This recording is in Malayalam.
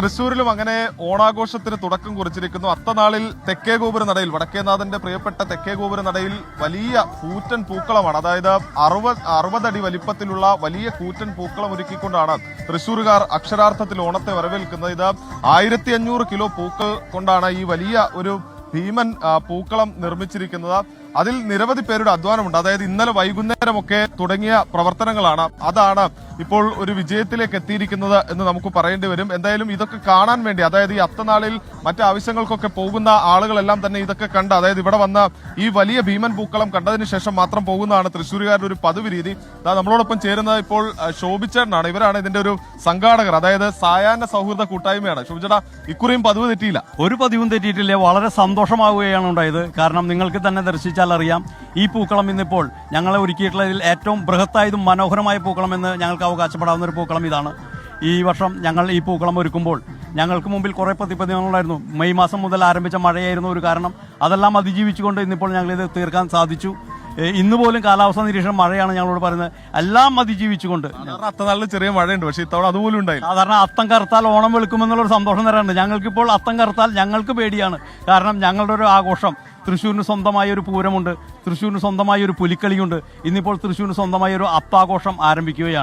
തൃശ്ശൂരിലും അങ്ങനെ ഓണാഘോഷത്തിന് തുടക്കം കുറിച്ചിരിക്കുന്നു. അത്തനാളിൽ തെക്കേ ഗോപുര നടയിൽ വടക്കേനാഥന്റെ പ്രിയപ്പെട്ട തെക്കേ ഗോപുര നടയിൽ വലിയ കൂറ്റൻ പൂക്കളമാണ് അതായത് അറുപത് അറുപതടി വലിപ്പത്തിലുള്ള വലിയ കൂറ്റൻ പൂക്കളം ഒരുക്കിക്കൊണ്ടാണ് തൃശ്ശൂരുകാർ അക്ഷരാർത്ഥത്തിൽ ഓണത്തെ വരവേൽക്കുന്നത്. ഇത് ആയിരത്തി കിലോ പൂക്കൾ കൊണ്ടാണ് ഈ വലിയ ഒരു ഭീമൻ പൂക്കളം നിർമ്മിച്ചിരിക്കുന്നത്. അതിൽ നിരവധി പേരുടെ അധ്വാനമുണ്ട്. അതായത് ഇന്നലെ വൈകുന്നേരമൊക്കെ തുടങ്ങിയ പ്രവർത്തനങ്ങളാണ്. അതാണ് ഇപ്പോൾ ഒരു വിജയത്തിലേക്ക് എത്തിയിരിക്കുന്നത് എന്ന് നമുക്ക് പറയേണ്ടി വരും. എന്തായാലും ഇതൊക്കെ കാണാൻ വേണ്ടി അതായത് ഈ അത്തനാളിൽ മറ്റു ആവശ്യങ്ങൾക്കൊക്കെ പോകുന്ന ആളുകളെല്ലാം തന്നെ ഇതൊക്കെ കണ്ട് അതായത് ഇവിടെ വന്ന ഈ വലിയ ഭീമൻ പൂക്കളം കണ്ടതിന് ശേഷം മാത്രം പോകുന്നതാണ് തൃശ്ശൂരുകാരുടെ ഒരു പതിവ് രീതി നമ്മളോടൊപ്പം ചേരുന്നത് ഇപ്പോൾ ശോഭിച്ചേട്ടനാണ്. ഇവരാണ് ഇതിന്റെ ഒരു സംഘാടകർ. അതായത് സായാഹ്ന സൗഹൃദ കൂട്ടായ്മയാണ്. ശോഭിച്ചേട്ടാ ഇക്കുറിയും പതിവ് തെറ്റിയില്ല. ഒരു പതിവും തെറ്റിയിട്ടില്ല. വളരെ സന്തോഷമാവുകയാണ് ഉണ്ടായത്. കാരണം നിങ്ങൾക്ക് തന്നെ ദർശിച്ചാൽ അറിയാം. ഈ പൂക്കളം ഇന്നിപ്പോൾ ഞങ്ങളെ ഒരുക്കിയിട്ടുള്ളതിൽ ഏറ്റവും ബൃഹത്തായതും മനോഹരമായ പൂക്കളം എന്ന് ഞങ്ങൾക്ക് അവകാശപ്പെടാവുന്ന ഒരു പൂക്കളം ഇതാണ്. ഈ വർഷം ഞങ്ങൾ ഈ പൂക്കളം ഒരുക്കുമ്പോൾ ഞങ്ങൾക്ക് മുമ്പിൽ കുറേ പ്രതിബന്ധങ്ങളുണ്ടായിരുന്നു മെയ് മാസം മുതൽ ആരംഭിച്ച മഴയായിരുന്നു ഒരു കാരണം. അതെല്ലാം അതിജീവിച്ചുകൊണ്ട് ഇന്നിപ്പോൾ ഞങ്ങളിത് തീർക്കാൻ സാധിച്ചു. ഇന്ന് പോലും കാലാവസ്ഥാ നിരീക്ഷണം മഴയാണ് ഞങ്ങളോട് പറയുന്നത്. എല്ലാം അതിജീവിച്ചുകൊണ്ട്. അത്തനാളിൽ ചെറിയ മഴയുണ്ട് പക്ഷേ ഇത്തവണ അതുപോലും ഉണ്ടായി സാധാരണ അത്തം കറുത്താൽ ഓണം വെളുക്കുമെന്നുള്ളൊരു സന്തോഷം തരാറുണ്ട്. ഞങ്ങൾക്കിപ്പോൾ അത്തം കറുത്താൽ ഞങ്ങൾക്ക് പേടിയാണ്. കാരണം ഞങ്ങളുടെ ഒരു ആഘോഷം. തൃശ്ശൂരിന് സ്വന്തമായ ഒരു പൂരമുണ്ട്. തൃശ്ശൂരിന് സ്വന്തമായ ഒരു പുലിക്കളിയുണ്ട്. ഇന്നിപ്പോൾ തൃശ്ശൂരിന് സ്വന്തമായ ഒരു അത്താഘോഷം ആരംഭിക്കുകയാണ്.